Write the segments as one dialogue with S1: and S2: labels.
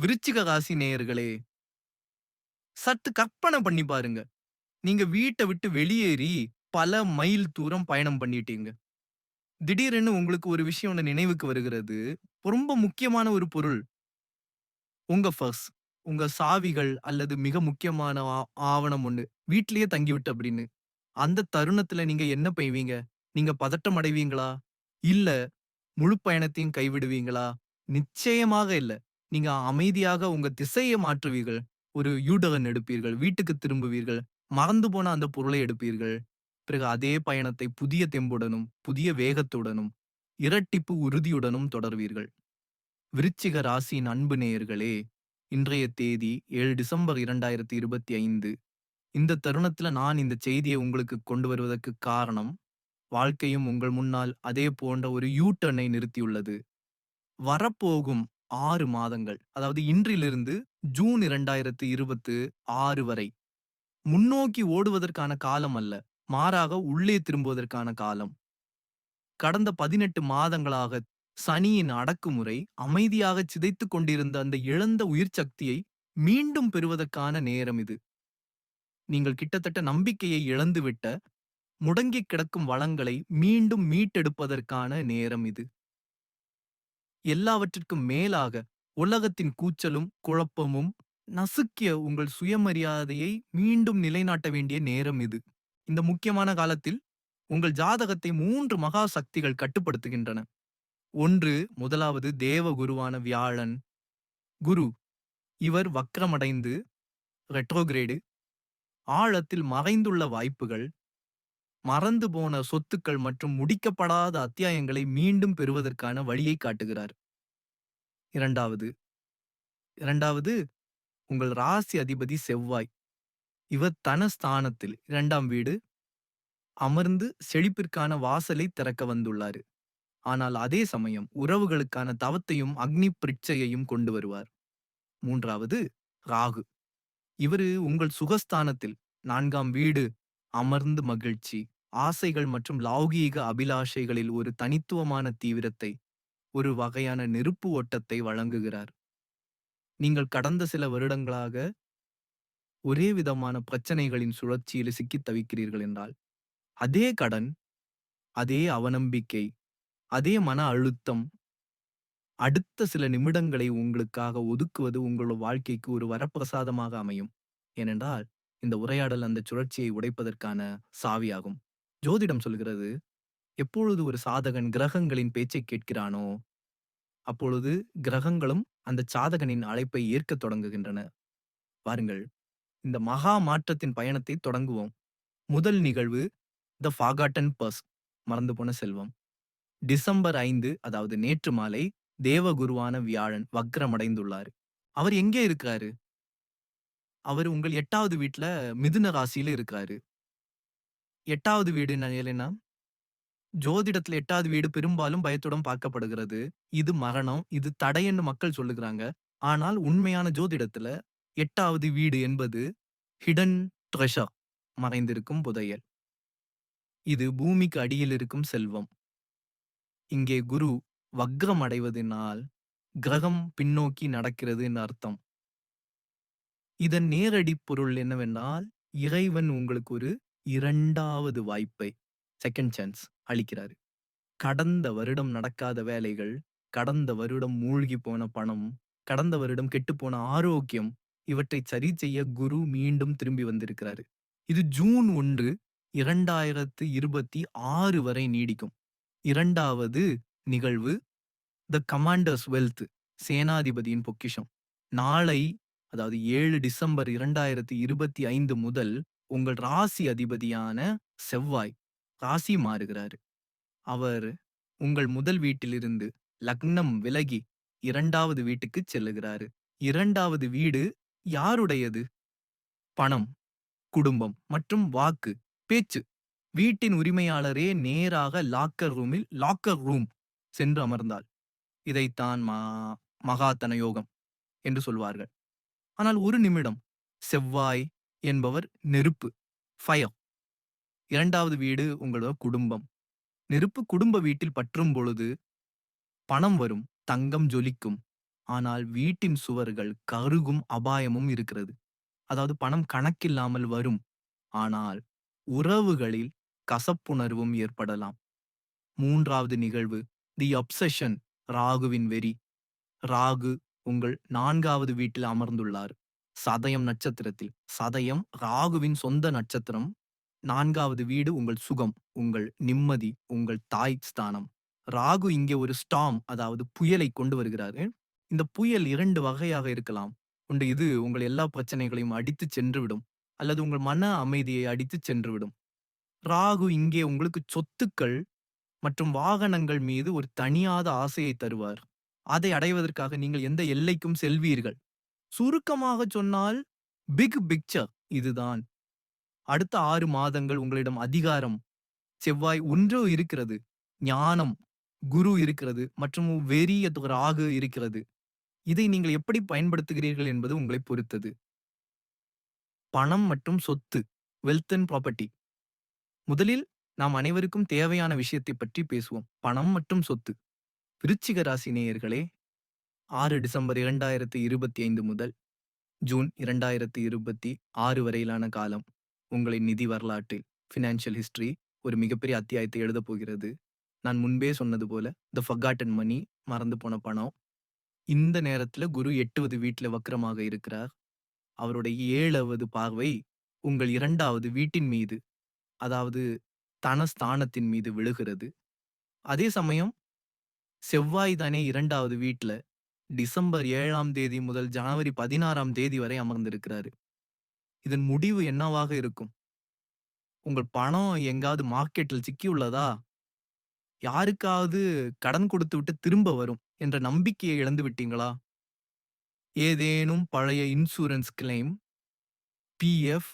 S1: விருச்சிக ராசி நேயர்களே சற்று கற்பனை பண்ணி பாருங்க. நீங்க வீட்டை விட்டு வெளியேறி பல மைல் தூரம் பயணம் பண்ணிட்டீங்க. திடீரென்னு உங்களுக்கு ஒரு விஷயம் ஒண்ணு நினைவுக்கு வருகிறது. ரொம்ப முக்கியமான ஒரு பொருள். உங்க ஃபர்ஸ் உங்க சாவிகள் அல்லது மிக முக்கியமான ஆவணம் ஒண்ணு வீட்லயே தங்கிவிட்டு அப்படின்னு. அந்த தருணத்துல நீங்க என்ன பெய்வீங்க நீங்க பதட்டம் அடைவீங்களா? இல்ல முழு பயணத்தையும் கைவிடுவீங்களா? நிச்சயமாக இல்ல. நீங்க அமைதியாக உங்க திசையை மாற்றுவீர்கள். ஒரு யூடகன் எடுப்பீர்கள். வீட்டுக்கு திரும்புவீர்கள். மறந்து போன அந்த பொருளை எடுப்பீர்கள். பிறகு அதே பயணத்தை புதிய தெம்புடனும் புதிய வேகத்துடனும் இரட்டிப்பு உறுதியுடனும் தொடர்வீர்கள். விருச்சிக ராசியின் அன்பு நேயர்களே இன்றைய தேதி ஏழு டிசம்பர் இரண்டாயிரத்தி இருபத்தி ஐந்து. இந்த தருணத்துல நான் இந்த செய்தியை உங்களுக்கு கொண்டு வருவதற்கு காரணம் வாழ்க்கையும் உங்கள் முன்னால் அதே போன்ற ஒரு யூ டர்னை நிறுத்தியுள்ளது. வரப்போகும் ஆறு மாதங்கள். அதாவது இன்றிலிருந்து ஜூன் இரண்டாயிரத்து இருபத்து ஆறு வரை. முன்னோக்கி ஓடுவதற்கான காலம் அல்ல. மாறாக உள்ளே திரும்புவதற்கான காலம். கடந்த பதினெட்டு மாதங்களாக சனியின் அடக்குமுறை அமைதியாக சிதைத்துக் கொண்டிருந்த அந்த இழந்த உயிர் சக்தியை மீண்டும் பெறுவதற்கான நேரம் இது. நீங்கள் கிட்டத்தட்ட நம்பிக்கையை இழந்துவிட்ட முடங்கிக் கிடக்கும் வளங்களை மீண்டும் மீட்டெடுப்பதற்கான நேரம் இது. எல்லாவற்றிற்கும் மேலாக உலகத்தின் கூச்சலும் குழப்பமும் நசுக்கிய உங்கள் சுயமரியாதையை மீண்டும் நிலைநாட்ட வேண்டிய நேரம் இது. இந்த முக்கியமான காலத்தில் உங்கள் ஜாதகத்தை மூன்று மகா சக்திகள் கட்டுப்படுத்துகின்றன. ஒன்று முதலாவது தேவ குருவான வியாழன். குரு இவர் வக்ரமடைந்து ரெட்ரோகிரேடு ஆழத்தில் மறைந்துள்ள வாய்ப்புகள். மறந்து போன சொத்துக்கள் மற்றும் முடிக்கப்படாத அத்தியாயங்களை மீண்டும் பெறுவதற்கான வழியை காட்டுகிறார். இரண்டாவது இரண்டாவது உங்கள் ராசி அதிபதி செவ்வாய். இவர் தனஸ்தானத்தில் இரண்டாம் வீடு அமர்ந்து செழிப்பிற்கான வாசலை திறக்க வந்துள்ளார். ஆனால் அதே சமயம் உறவுகளுக்கான தவத்தையும் அக்னி பிரிட்சையையும் கொண்டு வருவார். மூன்றாவது ராகு. இவரு உங்கள் சுகஸ்தானத்தில் நான்காம் வீடு அமர்ந்து மகிழ்ச்சி ஆசைகள் மற்றும் லௌகீக அபிலாஷைகளில் ஒரு தனித்துவமான தீவிரத்தை ஒரு வகையான நெருப்பு ஓட்டத்தை வழங்குகிறார். நீங்கள் கடந்த சில வருடங்களாக ஒரே விதமான பிரச்சனைகளின் சுழற்சியில் சிக்கித் தவிக்கிறீர்கள் என்றால் அதே கடன் அதே அவநம்பிக்கை அதே மன அழுத்தம் அடுத்த சில நிமிடங்களை உங்களுக்காக ஒதுக்குவது உங்களோட வாழ்க்கைக்கு ஒரு வரப்பிரசாதமாக அமையும். ஏனென்றால் இந்த உரையாடல் அந்த சுழற்சியை உடைப்பதற்கான சாவியாகும். ஜோதிடம் சொல்கிறது எப்பொழுது ஒரு சாதகன் கிரகங்களின் பேச்சை கேட்கிறானோ அப்பொழுது கிரகங்களும் அந்த சாதகனின் அழைப்பை ஏற்கத் தொடங்குகின்றன. பாருங்கள் இந்த மகா மாற்றத்தின் பயணத்தை தொடங்குவோம். முதல் நிகழ்வு த ஃபாகாட்டன் பர்ஸ் மறந்து போன செல்வம். டிசம்பர் ஐந்து அதாவது நேற்று மாலை தேவகுருவான வியாழன் வக்ரமடைந்துள்ளார். அவர் எங்கே இருக்கிறாரு அவர் உங்கள் எட்டாவது வீட்ல மிதுன ராசியில இருக்காரு. எட்டாவது வீடு நிலையிலனா ஜோதிடத்துல எட்டாவது வீடு பெரும்பாலும் பயத்துடன் பார்க்கப்படுகிறது. இது மரணம் இது தடைன்னு மக்கள் சொல்லுகிறாங்க. ஆனால் உண்மையான ஜோதிடத்துல எட்டாவது வீடு என்பது ஹிடன் ட்ரெஷர் மறைந்திருக்கும் புதையல். இது பூமிக்கு அடியில் இருக்கும் செல்வம். இங்கே குரு வக்ரம் அடைவதனால் கிரகம் பின்னோக்கி நடக்கிறதுன்னு அர்த்தம். இதன் நேரடி பொருள் என்னவென்றால் இறைவன் உங்களுக்கு ஒரு இரண்டாவது வாய்ப்பை செகண்ட் சான்ஸ் அளிக்கிறாரு. கடந்த வருடம் நடக்காத வேலைகள் கடந்த வருடம் மூழ்கி போன பணம் கடந்த வருடம் கெட்டுப்போன ஆரோக்கியம் இவற்றை சரி செய்ய குரு மீண்டும் திரும்பி வந்திருக்கிறாரு. இது ஜூன் ஒன்று இரண்டாயிரத்து இருபத்தி ஆறு வரை நீடிக்கும். இரண்டாவது நிகழ்வு த கமாண்டர்ஸ் வெல்த் சேனாதிபதியின் பொக்கிஷம். நாளை அதாவது ஏழு டிசம்பர் இரண்டாயிரத்தி இருபத்தி ஐந்து முதல் உங்கள் ராசி அதிபதியான செவ்வாய் ராசி மாறுகிறாரு. அவர் உங்கள் முதல் வீட்டிலிருந்து லக்னம் விலகி இரண்டாவது வீட்டுக்கு செல்லுகிறாரு. இரண்டாவது வீடு யாருடையது? பணம் குடும்பம் மற்றும் வாக்கு பேச்சு. வீட்டின் உரிமையாளரே நேராக லாக்கர் ரூமில் லாக்கர் ரூம் சென்று அமர்ந்தாள் இதைத்தான் மா மகாத்தன யோகம் என்று சொல்வார்கள். ஆனால் ஒரு நிமிடம் செவ்வாய் என்பவர் நெருப்பு ஃபயர் இரண்டாவது வீடு உங்களோட குடும்பம் நெருப்பு குடும்ப வீட்டில் பற்றும் பொழுது பணம் வரும் தங்கம் ஜொலிக்கும் ஆனால் வீட்டின் சுவர்கள் கருகும் அபாயமும் இருக்கிறது. அதாவது பணம் கணக்கில்லாமல் வரும். ஆனால் உறவுகளில் கசப்புணர்வும் ஏற்படலாம். மூன்றாவது நிகழ்வு தி அப்சஷன் ராகுவின் வெறி. ராகு உங்கள் நான்காவது வீட்டில் அமர்ந்துள்ளார். சதயம் நட்சத்திரத்தில். சதயம் ராகுவின் சொந்த நட்சத்திரம். நான்காவது வீடு உங்கள் சுகம், உங்கள் நிம்மதி, உங்கள் தாய் ஸ்தானம். ராகு இங்கே ஒரு ஸ்டாம் அதாவது புயலை கொண்டு வருகிறாரு. இந்த புயல் இரண்டு வகையாக இருக்கலாம். உண்டு இது உங்கள் எல்லா பிரச்சனைகளையும் அடித்துச் சென்றுவிடும். அல்லது உங்கள் மன அமைதியை அடித்து சென்றுவிடும். ராகு இங்கே உங்களுக்கு சொத்துக்கள் மற்றும் வாகனங்கள் மீது ஒரு தனியாத ஆசையை தருவார். அதை அடைவதற்காக நீங்கள் எந்த எல்லைக்கும் செல்வீர்கள். சுருக்கமாகச் சொன்னால் பிக் பிக்சர் இதுதான். அடுத்த ஆறு மாதங்கள் உங்களிடம் அதிகாரம், செவ்வாய் ஒன்று இருக்கிறது. ஞானம், குரு இருக்கிறது மற்றும் வெறிய ராகு இருக்கிறது. இதை நீங்கள் எப்படி பயன்படுத்துகிறீர்கள் என்பது உங்களை பொறுத்தது. பணம் மற்றும் சொத்து வெல்த் அண்ட் ப்ராப்பர்ட்டி. முதலில் நாம் அனைவருக்கும் தேவையான விஷயத்தைப் பற்றி பேசுவோம். பணம் மற்றும் சொத்து. விருச்சிக ராசி நேயர்களே ஆறு டிசம்பர் 2025 முதல் ஜூன் 2026 வரையிலான காலம் உங்களின் நிதி வரலாற்றில் ஃபினான்ஷியல் ஹிஸ்டரி ஒரு மிகப்பெரிய அத்தியாயத்தை எழுதப் போகிறது. நான் முன்பே சொன்னது போல தி ஃபர்காட்டன் மணி மறந்து போன பணம். இந்த நேரத்துல குரு எட்டுவது வீட்டில் வக்கரமாக இருக்கிறார். அவருடைய ஏழாவது பார்வை உங்கள் இரண்டாவது வீட்டின் மீது அதாவது தனஸ்தானத்தின் மீது விழுகிறது. அதே சமயம் செவ்வாய் தானே இரண்டாவது வீட்ல டிசம்பர் ஏழாம் தேதி முதல் ஜனவரி 16ஆம் தேதி வரை அமர்ந்திருக்கிறாரு. இதன் முடிவு என்னவாக இருக்கும்? உங்கள் பணம் எங்காவது மார்க்கெட்டில் சிக்கியுள்ளதா? யாருக்காவது கடன் கொடுத்துவிட்டு திரும்ப வரும் என்ற நம்பிக்கையை இழந்து விட்டீங்களா? ஏதேனும் பழைய இன்சூரன்ஸ் கிளைம், பிஎஃப்,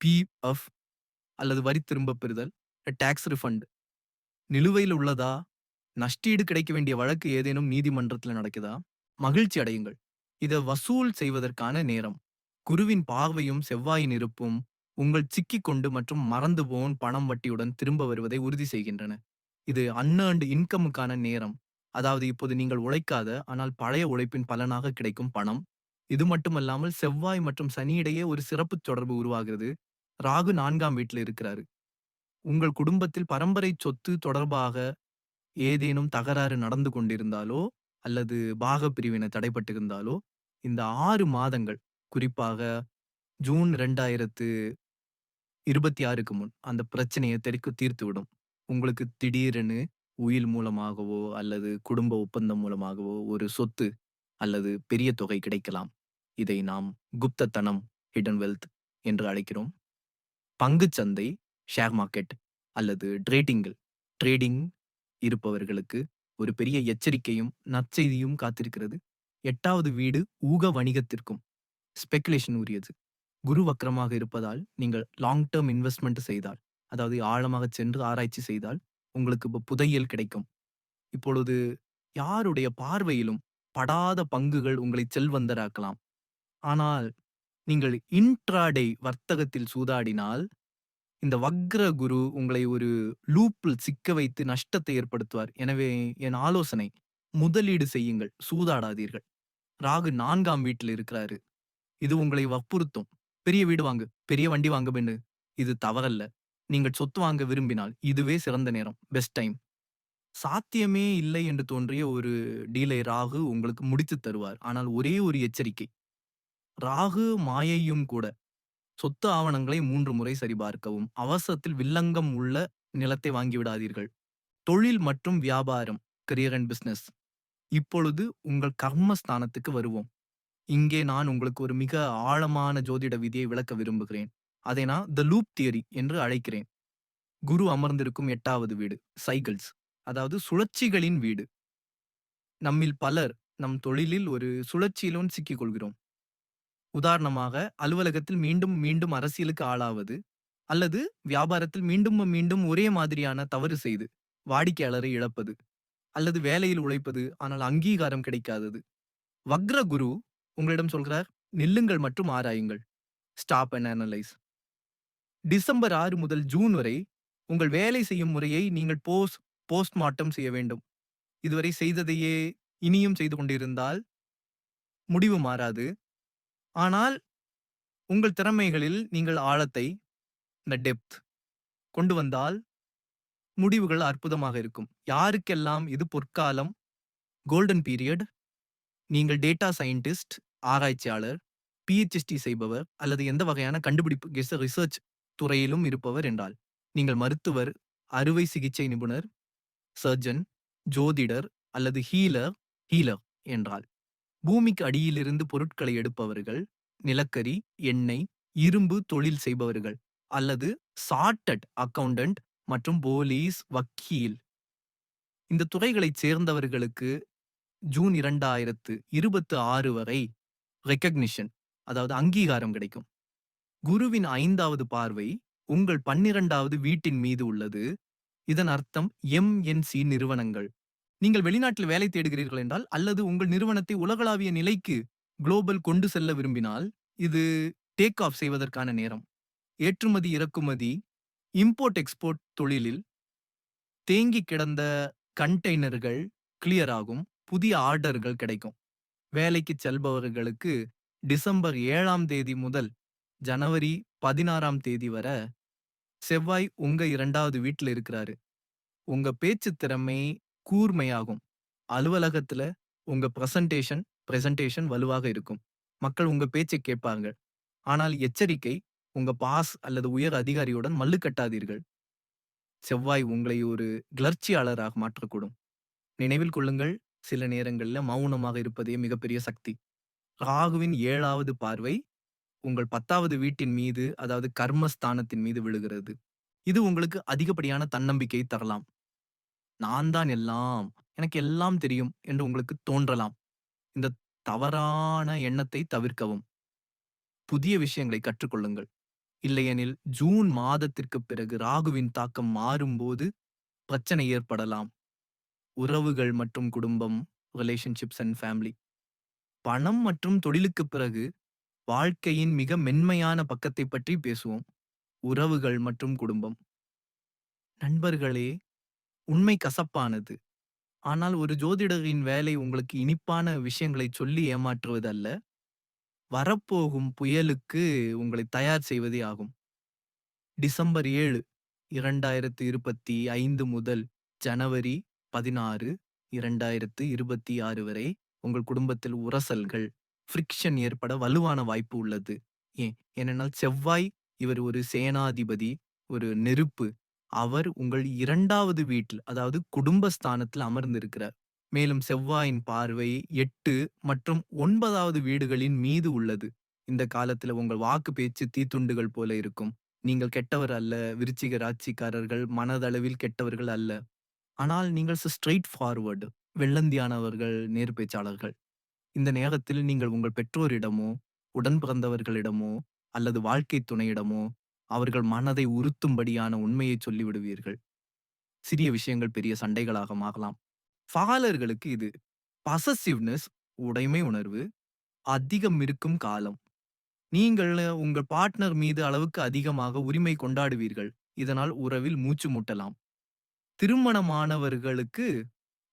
S1: பிஎஃப் அல்லது வரி திரும்பப் பெறுதல், டேக்ஸ் ரிஃபண்ட் நிலுவையில் உள்ளதா? நஷ்டீடு கிடைக்க வேண்டிய வழக்கு ஏதேனும் நீதிமன்றத்தில் நடக்குதா? மகிழ்ச்சி அடையுங்கள். இதை வசூல் செய்வதற்கான நேரம். குருவின் பார்வையும் செவ்வாயின் இருப்பும் உங்கள் சிக்கிக்கொண்டு மற்றும் மறந்து போன் பணம் வட்டியுடன் திரும்ப வருவதை உறுதி செய்கின்றன. இது அன்ஏர்ன்ட் இன்கமுக்கான நேரம். அதாவது இப்போது நீங்கள் உழைக்காத ஆனால் பழைய உழைப்பின் பலனாக கிடைக்கும் பணம். இது மட்டுமல்லாமல் செவ்வாய் மற்றும் சனியிடையே ஒரு சிறப்பு தொடர்பு உருவாகிறது. ராகு நான்காம் வீட்டில் இருக்கிறாரு. உங்கள் குடும்பத்தில் பரம்பரை சொத்து தொடர்பாக ஏதேனும் தகராறு நடந்து கொண்டிருந்தாலோ அல்லது பாகப் பிரிவினை தடைபட்டிருந்தாலோ இந்த ஆறு மாதங்கள் குறிப்பாக ஜூன் 2026க்கு முன் அந்த பிரச்சனையை தெற்கு தீர்த்துவிடும். உங்களுக்கு திடீரென்னு உயில் மூலமாகவோ அல்லது குடும்ப ஒப்பந்தம் மூலமாகவோ ஒரு சொத்து அல்லது பெரிய தொகை கிடைக்கலாம். இதை நாம் குப்தத்தனம் ஹிடன் வெல்த் என்று அழைக்கிறோம். பங்குச்சந்தை ஷேர் மார்க்கெட் அல்லது ட்ரேடிங்கில் ட்ரேடிங் இருப்பவர்களுக்கு ஒரு பெரிய எச்சரிக்கையும் நற்செய்தியும் காத்திருக்கிறது. எட்டாவது வீடு ஊக வணிகத்திற்கும் ஸ்பெகுலேஷன் உரியது. குரு வக்கரமாக இருப்பதால் நீங்கள் லாங் டேர்ம் இன்வெஸ்ட்மெண்ட் செய்தால் அதாவது ஆழமாகச் சென்று ஆராய்ச்சி செய்தால் உங்களுக்கு இப்போ புதையல் கிடைக்கும். இப்பொழுது யாருடைய பார்வையிலும் படாத பங்குகள் உங்களை செல்வந்தராக்கலாம். ஆனால் நீங்கள் இன்ட்ராடே வர்த்தகத்தில் சூதாடினால் இந்த வக்ர குரு உங்களை ஒரு லூப்பில் சிக்க வைத்து நஷ்டத்தை ஏற்படுத்துவார். எனவே என் ஆலோசனை முதலீடு செய்யுங்கள். சூதாடாதீர்கள். ராகு நான்காம் வீட்டில் இருக்கிறாரு. இது உங்களை வற்புறுத்தும். பெரிய வீடு வாங்கு, பெரிய வண்டி வாங்குன்னு. இது தவறல்ல. நீங்கள் சொத்து வாங்க விரும்பினால் இதுவே சிறந்த நேரம். Best time. சாத்தியமே இல்லை என்று தோன்றிய ஒரு டீலை ராகு உங்களுக்கு முடித்து தருவார். ஆனால் ஒரே ஒரு எச்சரிக்கை. ராகு மாயையும் கூட. சொத்து ஆவணங்களை மூன்று முறை சரிபார்க்கவும். அவசரத்தில் வில்லங்கம் உள்ள நிலத்தை வாங்கிவிடாதீர்கள். தொழில் மற்றும் வியாபாரம் கரியர் அண்ட் பிசினஸ். இப்பொழுது உங்கள் கர்ம ஸ்தானத்துக்கு வருவோம். இங்கே நான் உங்களுக்கு ஒரு மிக ஆழமான ஜோதிட விதியை விளக்க விரும்புகிறேன். அதை நான் த லூப் தியரி என்று அழைக்கிறேன். குரு அமர்ந்திருக்கும் எட்டாவது வீடு சைக்கிள்ஸ் அதாவது சுழற்சிகளின் வீடு. நம்மில் பலர் நம் தொழிலில் ஒரு சுழற்சியிலும் சிக்கிக் கொள்கிறோம். உதாரணமாக அலுவலகத்தில் மீண்டும் மீண்டும் அரசியலுக்கு ஆளாவது அல்லது வியாபாரத்தில் மீண்டும் மீண்டும் ஒரே மாதிரியான தவறு செய்து வாடிக்கையாளரை இழப்பது அல்லது வேலையில் உழைப்பது ஆனால் அங்கீகாரம் கிடைக்காதது. வக்ர குரு உங்களிடம் சொல்கிறார் நில்லுங்கள் மற்றும் ஆராயுங்கள். Stop and analyse. டிசம்பர் ஆறு முதல் ஜூன் வரை உங்கள் வேலை செய்யும் முறையை நீங்கள் போஸ் போஸ்ட்மார்ட்டம் செய்ய வேண்டும். இதுவரை செய்ததையே இனியும் செய்து கொண்டிருந்தால் முடிவு மாறாது. ஆனால் உங்கள் திறமைகளில் நீங்கள் ஆழத்தை இந்த டெப்த் கொண்டு வந்தால் முடிவுகள் அற்புதமாக இருக்கும். யாருக்கெல்லாம் இது பொற்காலம், கோல்டன் பீரியட், நீங்கள் டேட்டா சயின்டிஸ்ட், ஆராய்ச்சியாளர், பிஹெச்டி செய்பவர் அல்லது எந்த வகையான கண்டுபிடிப்பு ரிசர்ச் துறையிலும் இருப்பவர் என்றால், நீங்கள் மருத்துவர், அறுவை சிகிச்சை நிபுணர், சர்ஜன், ஜோதிடர் அல்லது ஹீலர் ஹீலர் என்றால், பூமிக்கு அடியிலிருந்து பொருட்களை எடுப்பவர்கள், நிலக்கரி, எண்ணெய், இரும்பு தொழில் செய்பவர்கள் அல்லது சார்ட்டட் அக்கவுண்டன்ட் மற்றும் போலீஸ், வக்கீல் இந்த துறைகளைச் சேர்ந்தவர்களுக்கு ஜூன் 2026 வரை ரெக்கக்னிஷன் அதாவது அங்கீகாரம் கிடைக்கும். குருவின் ஐந்தாவது பார்வை உங்கள் 12வது வீட்டின் மீது உள்ளது. இதன் அர்த்தம் எம்.என்.சி நிறுவனங்கள். நீங்கள் வெளிநாட்டில் வேலை தேடுகிறீர்கள் என்றால் அல்லது உங்கள் நிறுவனத்தை உலகளாவிய நிலைக்கு குளோபல் கொண்டு செல்ல விரும்பினால் இது டேக் ஆஃப் செய்வதற்கான நேரம். ஏற்றுமதி, இறக்குமதி, இம்போர்ட் எக்ஸ்போர்ட் தொழிலில் தேங்கி கிடந்த கண்டெய்னர்கள் கிளியர் ஆகும். புதிய ஆர்டர்கள் கிடைக்கும். வேலைக்குச் செல்பவர்களுக்கு டிசம்பர் ஏழாம் தேதி முதல் ஜனவரி 16ஆம் தேதி வர செவ்வாய் உங்க இரண்டாவது வீட்டில் இருக்கிறாரு. உங்க பேச்சுத் திறமை கூர்மையாகும். அலுவலகத்துல உங்க பிரசன்டேஷன் பிரசன்டேஷன் வலுவாக இருக்கும். மக்கள் உங்க பேச்சைக் கேட்பாங்க. ஆனால் எச்சரிக்கை உங்க பாஸ் அல்லது உயர் அதிகாரியுடன் மல்லு கட்டாதீர்கள். செவ்வாய் உங்களை ஒரு கிளர்ச்சியாளராக மாற்றக்கூடும். நினைவில் கொள்ளுங்கள், சில நேரங்களில் மௌனமாக இருப்பதே மிகப்பெரிய சக்தி. ராகுவின் ஏழாவது பார்வை உங்கள் 10வது வீட்டின் மீது அதாவது கர்மஸ்தானத்தின் மீது விழுகிறது. இது உங்களுக்கு அதிகப்படியான தன்னம்பிக்கை தரலாம். நான் தான் எல்லாம், எனக்கு எல்லாம் தெரியும் என்று உங்களுக்கு தோன்றலாம். இந்த தவறான எண்ணத்தை தவிர்க்கவும். புதிய விஷயங்களை கற்றுக்கொள்ளுங்கள். இல்லையெனில் ஜூன் மாதத்திற்குப் பிறகு ராகுவின் தாக்கம் மாறும்போது பிரச்சனை ஏற்படலாம். உறவுகள் மற்றும் குடும்பம் ரிலேஷன்ஷிப்ஸ் அண்ட் ஃபேமிலி. பணம் மற்றும் தொழிலுக்குப் பிறகு வாழ்க்கையின் மிக மென்மையான பக்கத்தைப் பற்றி பேசுவோம். உறவுகள் மற்றும் குடும்பம். நண்பர்களே, உண்மை கசப்பானது. ஆனால் ஒரு ஜோதிடரின் வேலை உங்களுக்கு இனிப்பான விஷயங்களைச் சொல்லி ஏமாற்றுவது அல்ல. வரப்போகும் புயலுக்கு உங்களை தயார் செய்வதே ஆகும். டிசம்பர் 7, 2025 முதல் ஜனவரி 16, 2026 வரை உங்கள் குடும்பத்தில் உரசல்கள், ஃப்ரிக்ஷன் ஏற்பட வலுவான வாய்ப்பு உள்ளது. ஏன்? ஏனென்றால் செவ்வாய் இவர் ஒரு சேனாதிபதி, ஒரு நெருப்பு. அவர் உங்கள் இரண்டாவது வீட்டில் அதாவது குடும்பஸ்தானத்தில் அமர்ந்திருக்கிறார். மேலும் செவ்வாயின் பார்வை எட்டு மற்றும் ஒன்பதாவது வீடுகளின் மீது உள்ளது. இந்த காலத்துல உங்கள் வாக்கு பேச்சு தீத்துண்டுகள் போல இருக்கும். நீங்கள் கெட்டவர் அல்ல, விருச்சிக ராட்சிக்காரர்கள் மனதளவில் கெட்டவர்கள் அல்ல. ஆனால் நீங்கள் ஸ்ட்ரெய்ட் ஃபார்வர்டு வெள்ளந்தியானவர்கள், நேர்பேச்சாளர்கள். இந்த நேரத்தில் நீங்கள் உங்கள் பெற்றோரிடமோ, உடன் பிறந்தவர்களிடமோ அல்லது வாழ்க்கை துணையிடமோ அவர்கள் மனதை உறுத்தும்படியான உண்மையைச் சொல்லிவிடுவீர்கள். சிறிய விஷயங்கள் பெரிய சண்டைகளாக மாறலாம். ஃபாலர்களுக்கு இது பசசிவ்னஸ் உடைமை உணர்வு அதிகம் இருக்கும் காலம். நீங்கள் உங்கள் பார்ட்னர் மீது அளவுக்கு அதிகமாக உரிமை கொண்டாடுவீர்கள். இதனால் உறவில் மூச்சு முட்டலாம். திருமணமானவர்களுக்கு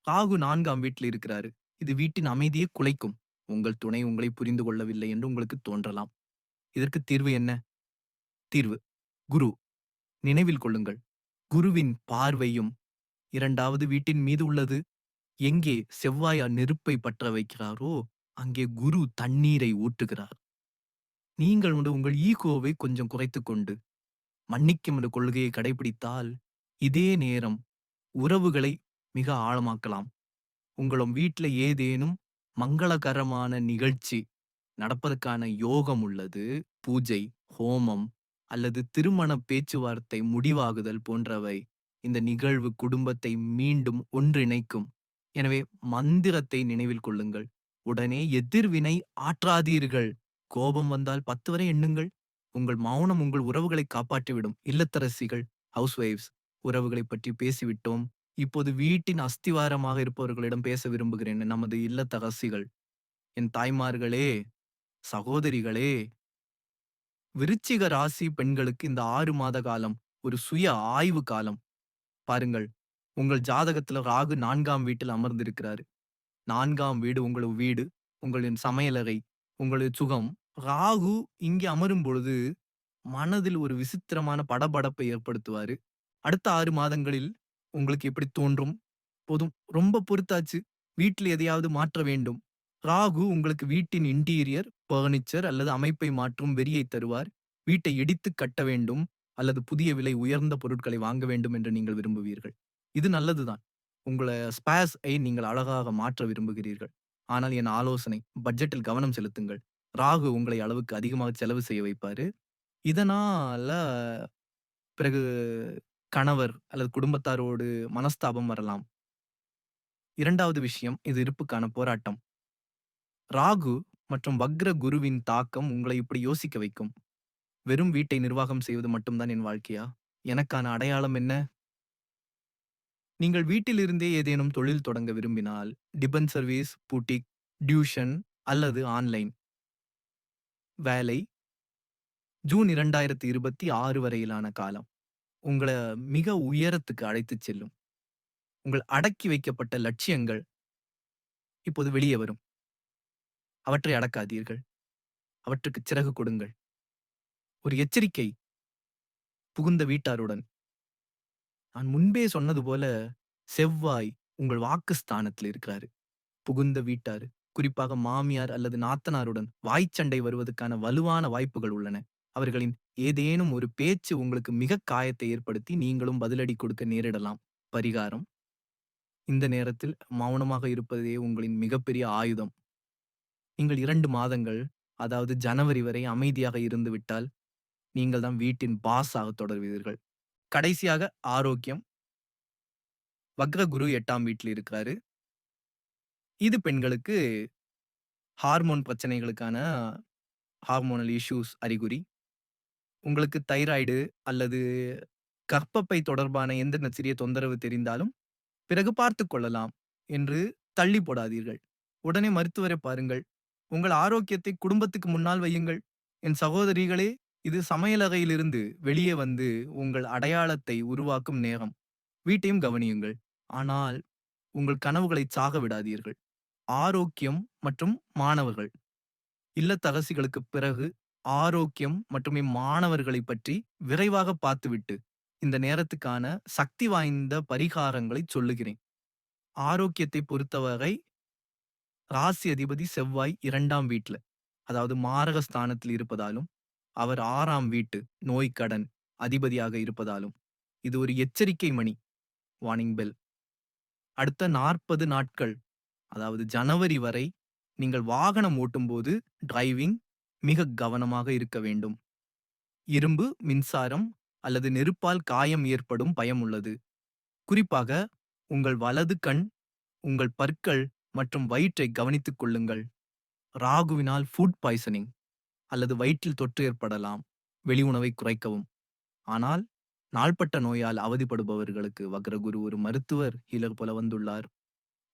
S1: ராகு நான்காம் வீட்டில் இருக்கிறாரு. இது வீட்டின் அமைதியை குலைக்கும். உங்கள் துணை உங்களை புரிந்து கொள்ளவில்லை என்று உங்களுக்கு தோன்றலாம். இதற்கு தீர்வு என்ன? தீர்வு குரு. நினைவில் கொள்ளுங்கள். குருவின் பார்வையும் இரண்டாவது வீட்டின் மீது உள்ளது. எங்கே செவ்வாய் நெருப்பை பற்ற வைக்கிறாரோ, அங்கே குரு தண்ணீரை ஊற்றுகிறார். நீங்கள் வந்து உங்கள் ஈகோவை கொஞ்சம் குறைத்துக்கொண்டு, மன்னிக்கும் என்ற கொள்கையை கடைபிடித்தால், இதே நேரம் உறவுகளை மிக ஆழமாக்கலாம். உங்களும் வீட்டில் ஏதேனும் மங்களகரமான நிகழ்ச்சி நடப்பதற்கான யோகம் உள்ளது. பூஜை, ஹோமம் அல்லது திருமண பேச்சுவார்த்தை முடிவாகுதல் போன்றவை இந்த நிகழ்வு குடும்பத்தை மீண்டும் ஒன்றிணைக்கும். எனவே மந்திரத்தை நினைவில் கொள்ளுங்கள். உடனே எதிர்வினை ஆற்றாதீர்கள். கோபம் வந்தால் 10 வரை எண்ணுங்கள். உங்கள் மௌனம் உங்கள் உறவுகளை காப்பாற்றிவிடும். இல்லத்தரசிகள், ஹவுஸ்வைஃப்ஸ் உறவுகளைப் பற்றி பேசிவிட்டோம். இப்போது வீட்டின் அஸ்திவாரமாக இருப்பவர்களிடம் பேச விரும்புகிறேன். நமது இல்லத்தரசிகள், என் தாய்மார்களே, சகோதரிகளே. விருச்சிக ராசி பெண்களுக்கு இந்த ஆறு மாத காலம் ஒரு சுய ஆய்வு காலம். பாருங்கள், உங்கள் ஜாதகத்துல ராகு நான்காம் வீட்டில் அமர்ந்திருக்கிறாரு. நான்காம் வீடு உங்களது வீடு, உங்களின் சமையலறை, உங்களது சுகம். ராகு இங்கே அமரும் பொழுது, மனதில் ஒரு விசித்திரமான படபடப்பை ஏற்படுத்துவாரு. அடுத்த ஆறு மாதங்களில் உங்களுக்கு எப்படி தோன்றும்? போதும் ரொம்ப பொறுத்தாச்சு. வீட்டில் எதையாவது மாற்ற வேண்டும். ராகு உங்களுக்கு வீட்டின் இன்டீரியர், பர்னிச்சர் அல்லது அமைப்பை மாற்றும் வெறியை தருவார். வீட்டை இடித்து கட்ட வேண்டும் அல்லது புதிய விலை உயர்ந்த பொருட்களை வாங்க வேண்டும் என்று நீங்கள் விரும்புவீர்கள். இது நல்லதுதான். உங்கள ஸ்பேஸ் ஐ நீங்கள் அழகாக மாற்ற விரும்புகிறீர்கள். ஆனால் என் ஆலோசனை, பட்ஜெட்டில் கவனம் செலுத்துங்கள். ராகு உங்களை அளவுக்கு அதிகமாக செலவு செய்ய வைப்பாரு. இதனால பிறகு கணவர் அல்லது குடும்பத்தாரோடு மனஸ்தாபம் வரலாம். இரண்டாவது விஷயம், இது இருப்புக்கான போராட்டம். ராகு மற்றும் வக்ர குருவின் தாக்கம் உங்களை இப்படி யோசிக்க வைக்கும். வெறும் வீட்டை நிர்வாகம் செய்வது மட்டும்தான் என் வாழ்க்கையா? எனக்கான அடையாளம் என்ன? நீங்கள் வீட்டிலிருந்தே ஏதேனும் தொழில் தொடங்க விரும்பினால், டிபன் சர்வீஸ், பூட்டிக், டியூஷன் அல்லது ஆன்லைன் வேலை ஜூன் 2026 வரையிலான காலம். உங்கள மிக உயரத்துக்கு அழைத்துச் செல்லும். உங்கள் அடக்கி வைக்கப்பட்ட லட்சியங்கள் இப்போது வெளியே வரும். அவற்றை அடக்காதீர்கள். அவற்றுக்கு சிறகு கொடுங்கள். ஒரு எச்சரிக்கை. புகுந்த வீட்டாருடன். நான் முன்பே சொன்னது போல, செவ்வாய் உங்கள் வாக்கு ஸ்தானத்தில் இருக்கிறாரு. புகுந்த வீட்டார், குறிப்பாக மாமியார் அல்லது நாத்தனாருடன் வாய்ச்சண்டை வருவதற்கான வலுவான வாய்ப்புகள் உள்ளன. அவர்களின் ஏதேனும் ஒரு பேச்சு உங்களுக்கு மிகக் காயத்தை ஏற்படுத்தி, நீங்களும் பதிலடி கொடுக்க நேரிடலாம். பரிகாரம். இந்த நேரத்தில் மௌனமாக இருப்பதே உங்களின் மிகப்பெரிய ஆயுதம். நீங்கள் இரண்டு மாதங்கள், அதாவது ஜனவரி வரை அமைதியாக இருந்துவிட்டால், நீங்கள் தான் வீட்டின் பாஸ் ஆக தொடர்வீர்கள். கடைசியாக ஆரோக்கியம். வக்ர குரு எட்டாம் வீட்டில் இருக்கிறாரு. இது பெண்களுக்கு ஹார்மோன் பிரச்சனைகளுக்கான ஹார்மோனல் இஷ்யூஸ் அறிகுறி. உங்களுக்கு தைராய்டு அல்லது கற்பப்பை தொடர்பான எந்த சிறிய தொந்தரவு தெரிந்தாலும், பிறகு பார்த்து கொள்ளலாம் என்று தள்ளி போடாதீர்கள். உடனே மருத்துவரை பாருங்கள். உங்கள் ஆரோக்கியத்தை குடும்பத்துக்கு முன்னால் வையுங்கள். என் சகோதரிகளே, இது சமையலறையிலிருந்து வெளியே வந்து உங்கள் அடையாளத்தை உருவாக்கும் நேரம். வீட்டையும் கவனியுங்கள். ஆனால் உங்கள் கனவுகளை சாக விடாதீர்கள். ஆரோக்கியம் மற்றும் மாணவர்கள். இல்லத்தரசிகளுக்குப் பிறகு ஆரோக்கியம் மற்றும் இம்மாணவர்களைப் பற்றி விரைவாக பார்த்துவிட்டு, இந்த நேரத்துக்கான சக்தி வாய்ந்த பரிகாரங்களைச் சொல்லுகிறேன். ஆரோக்கியத்தை பொறுத்தவரை, ராசி அதிபதி செவ்வாய் இரண்டாம் வீட்டில் அதாவது மாரக ஸ்தானத்தில் இருப்பதாலும், அவர் ஆறாம் வீட்டு நோய் கடன் அதிபதியாக இருப்பதாலும், இது ஒரு எச்சரிக்கை மணி. Warning bell. அடுத்த 40 நாட்கள், அதாவது ஜனவரி வரை நீங்கள் வாகனம் ஓட்டும்போது டிரைவிங் மிக கவனமாக இருக்க வேண்டும். இரும்பு, மின்சாரம் அல்லது நெருப்பால் காயம் ஏற்படும் பயம் உள்ளது. குறிப்பாக உங்கள் வலது கண், உங்கள் பற்கள் மற்றும் வயிற்றை கவனித்துக் கொள்ளுங்கள். ராகுவினால் ஃபுட் பாய்சனிங் அல்லது வயிற்றில் தொற்று ஏற்படலாம். வெளி உணவை குறைக்கவும். ஆனால் நாள்பட்ட நோயால் அவதிப்படுபவர்களுக்கு வக்ரகுரு ஒரு மருத்துவர் ஹீலர் போல வந்துள்ளார்.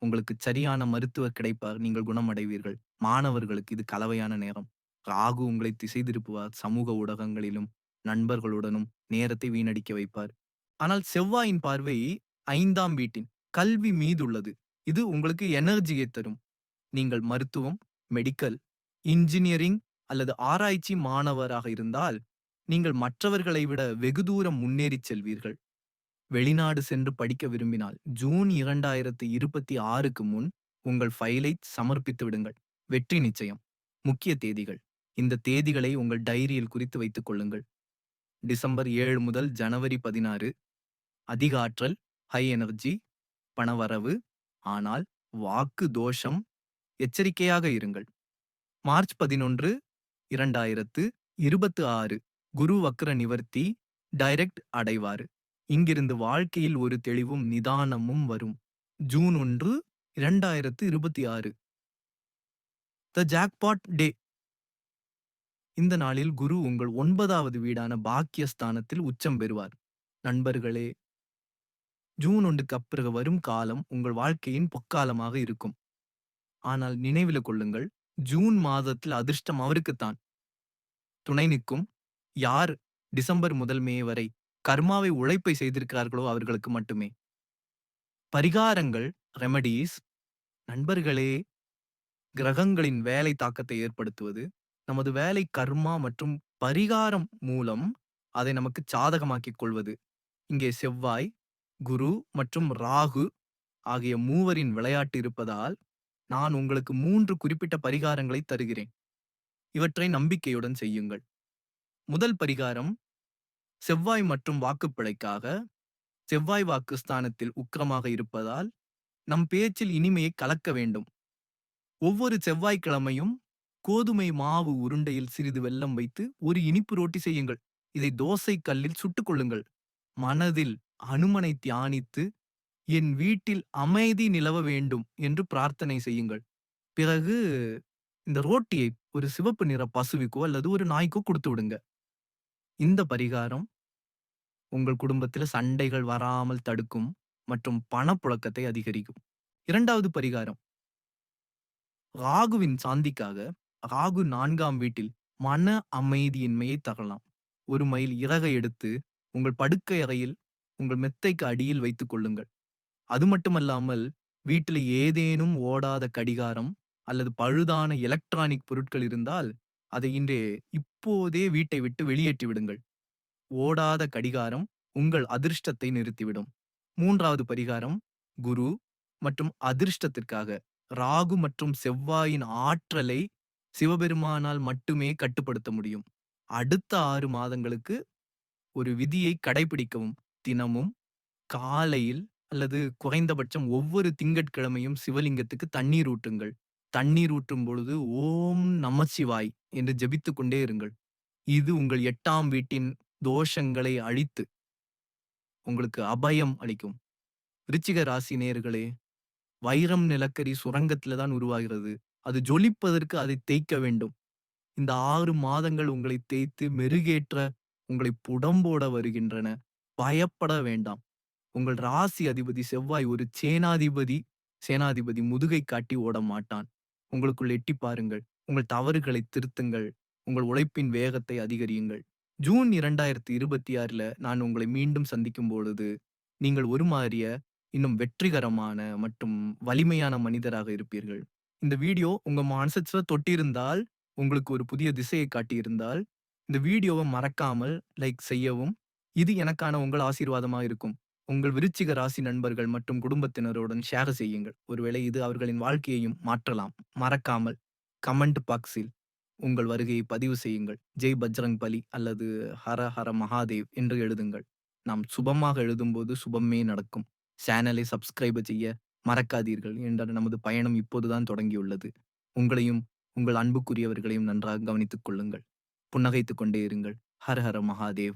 S1: உங்களுக்கு சரியான மருத்துவர் கிடைப்பார். நீங்கள் குணமடைவீர்கள். மாணவர்களுக்கு இது கலவையான நேரம். ராகு உங்களை திசை திருப்புவார். சமூக ஊடகங்களிலும் நண்பர்களுடனும் நேரத்தை வீணடிக்க வைப்பார். ஆனால் செவ்வாயின் பார்வை ஐந்தாம் வீட்டின் கல்வி மீதுள்ளது. இது உங்களுக்கு எனர்ஜியை தரும். நீங்கள் மருத்துவம், மெடிக்கல், இன்ஜினியரிங் அல்லது ஆராய்ச்சி மாணவராக இருந்தால், நீங்கள் மற்றவர்களை விட வெகு தூரம் முன்னேறிச் செல்வீர்கள். வெளிநாடு சென்று படிக்க விரும்பினால், ஜூன் 2026க்கு முன் உங்கள் ஃபைலை சமர்ப்பித்து விடுங்கள். வெற்றி நிச்சயம். முக்கிய தேதிகள். இந்த தேதிகளை உங்கள் டைரியில் குறித்து வைத்துக் கொள்ளுங்கள். டிசம்பர் ஏழு முதல் ஜனவரி 16 அதிக ஆற்றல், ஹை எனர்ஜி, பணவரவு. ஆனால் வாக்கு தோஷம். எச்சரிக்கையாக இருங்கள். மார்ச் 11, 2026 குரு வக்ர நிவர்த்தி டைரக்ட் அடைவார் இங்கிருந்து வாழ்க்கையில் ஒரு தெளிவும் நிதானமும் வரும். June 1, 2026 the jackpot day. இந்த நாளில் குரு உங்கள் ஒன்பதாவது வீடான பாக்கியஸ்தானத்தில் உச்சம் பெறுவார். நண்பர்களே, ஜூன் ஒன்றுக்கு அப்பிறகு வரும் காலம் உங்கள் வாழ்க்கையின் பொக்காலமாக இருக்கும். ஆனால் நினைவில கொள்ளுங்கள், ஜூன் மாதத்தில் அதிர்ஷ்டம் அவருக்குத்தான். துணை நிற்கும். யார் டிசம்பர் முதல் மே வரை கர்மாவை உழைப்பை செய்திருக்கிறார்களோ அவர்களுக்கு மட்டுமே. பரிகாரங்கள், ரெமடீஸ். நண்பர்களே கிரகங்களின் வேலை தாக்கத்தை ஏற்படுத்துவது. நமது வேலை கர்மா மற்றும் பரிகாரம் மூலம் அதை நமக்கு சாதகமாக்கிக் கொள்வது. இங்கே செவ்வாய், குரு மற்றும் ராகு ஆகிய மூவரின் விளையாட்டு இருப்பதால், நான் உங்களுக்கு மூன்று குறிப்பிட்ட பரிகாரங்களை தருகிறேன். இவற்றை நம்பிக்கையுடன் செய்யுங்கள். முதல் பரிகாரம் செவ்வாய் மற்றும் வாக்குப்பிழைக்காக செவ்வாய் வாக்கு ஸ்தானத்தில் உக்கிரமாக இருப்பதால், நம் பேச்சில் இனிமையை கலக்க வேண்டும். ஒவ்வொரு செவ்வாய்க்கிழமையும் கோதுமை மாவு உருண்டையில் சிறிது வெல்லம் வைத்து ஒரு இனிப்பு ரோட்டி செய்யுங்கள். இதை தோசை கல்லில் சுட்டுக் கொள்ளுங்கள். மனதில் அனுமனை தியானித்து, என் வீட்டில் அமைதி நிலவ வேண்டும் என்று பிரார்த்தனை செய்யுங்கள். பிறகு இந்த ரோட்டியை ஒரு சிவப்பு நிற பசுவிக்கோ அல்லது ஒரு நாய்க்கோ கொடுத்து விடுங்க. இந்த பரிகாரம் உங்கள் குடும்பத்தில் சண்டைகள் வராமல் தடுக்கும் மற்றும் பணப்புழக்கத்தை அதிகரிக்கும். இரண்டாவது பரிகாரம் ராகுவின் சாந்திக்காக ராகு நான்காம் வீட்டில் மன அமைதியின்மையை தரலாம். ஒரு மைல் இறகை எடுத்து உங்கள் படுக்கை அறையில் உங்கள் மெத்தைக்கு அடியில் வைத்துக் கொள்ளுங்கள். அது மட்டுமல்லாமல் வீட்டில் ஏதேனும் ஓடாத கடிகாரம் அல்லது பழுதான எலக்ட்ரானிக் பொருட்கள் இருந்தால், அதை இன்றே இப்போதே வீட்டை விட்டு வெளியேற்றி விடுங்கள். ஓடாத கடிகாரம் உங்கள் அதிர்ஷ்டத்தை நிறுத்திவிடும். மூன்றாவது பரிகாரம் குரு மற்றும் அதிர்ஷ்டத்திற்காக ராகு மற்றும் செவ்வாயின் ஆற்றலை சிவபெருமானால் மட்டுமே கட்டுப்படுத்த முடியும். அடுத்த ஆறு மாதங்களுக்கு ஒரு விதியை கடைபிடிக்கவும். தினமும் காலையில் அல்லது குறைந்தபட்சம் ஒவ்வொரு திங்கட்கிழமையும் சிவலிங்கத்துக்கு தண்ணீர் ஊட்டுங்கள் தண்ணீர் ஊற்றும் பொழுது ஓம் நமசிவாய் என்று ஜெபித்துக் கொண்டே இருங்கள். இது உங்கள் எட்டாம் வீட்டின் தோஷங்களை அழித்து உங்களுக்கு அபயம் அளிக்கும். விருச்சிக ராசி நேர்களே வைரம் நிலக்கரி சுரங்கத்தில தான் உருவாகிறது. அது ஜொலிப்பதற்கு அதை தேய்க்க வேண்டும். இந்த ஆறு மாதங்கள் உங்களை தேய்த்து மெருகேற்ற உங்களை புடம்போட வருகின்றன. பயப்பட வேண்டாம். உங்கள் ராசி அதிபதி செவ்வாய் ஒரு சேனாதிபதி சேனாதிபதி முதுகை காட்டி ஓட மாட்டான். உங்களுக்குள் எட்டிப் பாருங்கள். உங்கள் தவறுகளை திருத்துங்கள். உங்கள் உழைப்பின் வேகத்தை அதிகரியுங்கள். ஜூன் 2026ல நான் உங்களை மீண்டும் சந்திக்கும் பொழுது, நீங்கள் உருமாறிய இன்னும் வெற்றிகரமான மற்றும் வலிமையான மனிதராக இருப்பீர்கள். இந்த வீடியோ உங்க மனசுல தொட்டிருந்தால், உங்களுக்கு ஒரு புதிய திசையை காட்டியிருந்தால், இந்த வீடியோவை மறக்காமல் லைக் செய்யவும். இது எனக்கான உங்கள் ஆசீர்வாதமா இருக்கும். உங்கள் விருச்சிக ராசி நண்பர்கள் மற்றும் குடும்பத்தினருடன் ஷேர் செய்யுங்கள். ஒருவேளை இது அவர்களின் வாழ்க்கையையும் மாற்றலாம். மறக்காமல் கமெண்ட் பாக்ஸில் உங்கள் வருகையை பதிவு செய்யுங்கள். ஜெய் பஜ்ரங் பலி அல்லது ஹர ஹர மகாதேவ் என்று எழுதுங்கள். நாம் சுபமாக எழுதும்போது சுபமே நடக்கும். சேனலை சப்ஸ்கிரைப் செய்ய மறக்காதீர்கள் என்ற நமது பயணம் இப்போதுதான் தொடங்கியுள்ளது. உங்களையும், உங்கள் அன்புக்குரியவர்களையும் நன்றாக கவனித்துக் கொள்ளுங்கள். புன்னகைத்துக் கொண்டே இருங்கள். ஹர ஹர மகாதேவ்.